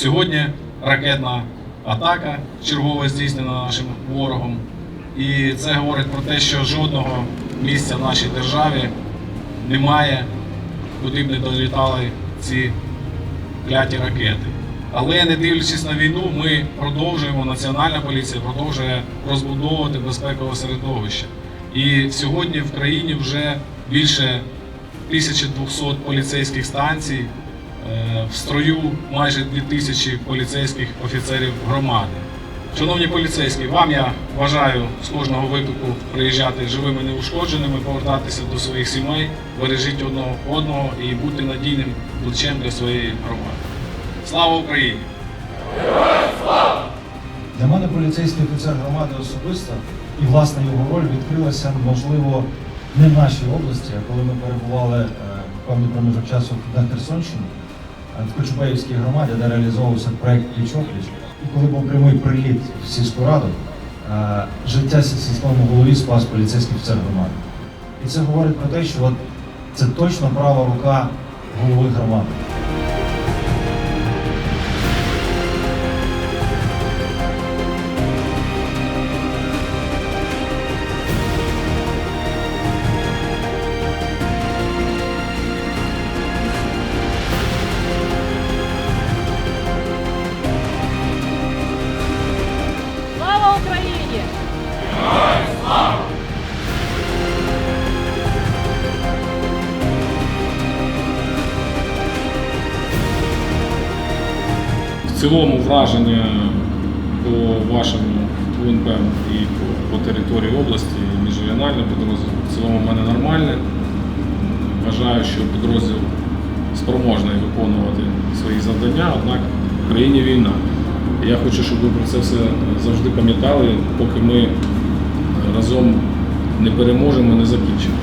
Сьогодні ракетна атака чергова здійснена нашим ворогом. І це говорить про те, що жодного місця в нашій державі немає, куди б не долітали ці кляті ракети. Але не дивлячись на війну, ми продовжуємо, Національна поліція продовжує розбудовувати безпекове середовище. І сьогодні в країні вже більше 1200 поліцейських станцій, в строю майже 2000 поліцейських офіцерів громади. Шановні поліцейські, вам я бажаю з кожного виклику приїжджати живими неушкодженими, повертатися до своїх сімей, бережіть одного одного і бути надійним плечем для своєї громади. Слава Україні! Для мене поліцейський офіцер громади особисто і власне його роль відкрилася, можливо, не в нашій області, а коли ми перебували е, певний проміжок часу на Херсонщині, е, в Кочубеївській громаді, де реалізовувався проект Пліч-опліч. І коли був прямий приліт в сільську раду, е, життя сільському голові спас поліцейський офіцер громади. І це говорить про те, що от це точно права рука голови громади. В цілому враження по вашому УНП і по, по території області і міжрегіональний підрозділ в цілому в мене нормальне. Вважаю, що підрозділ спроможний виконувати свої завдання, однак в країні війна. Я хочу, щоб ви про це все завжди пам'ятали, поки ми разом не переможемо, не закінчимо.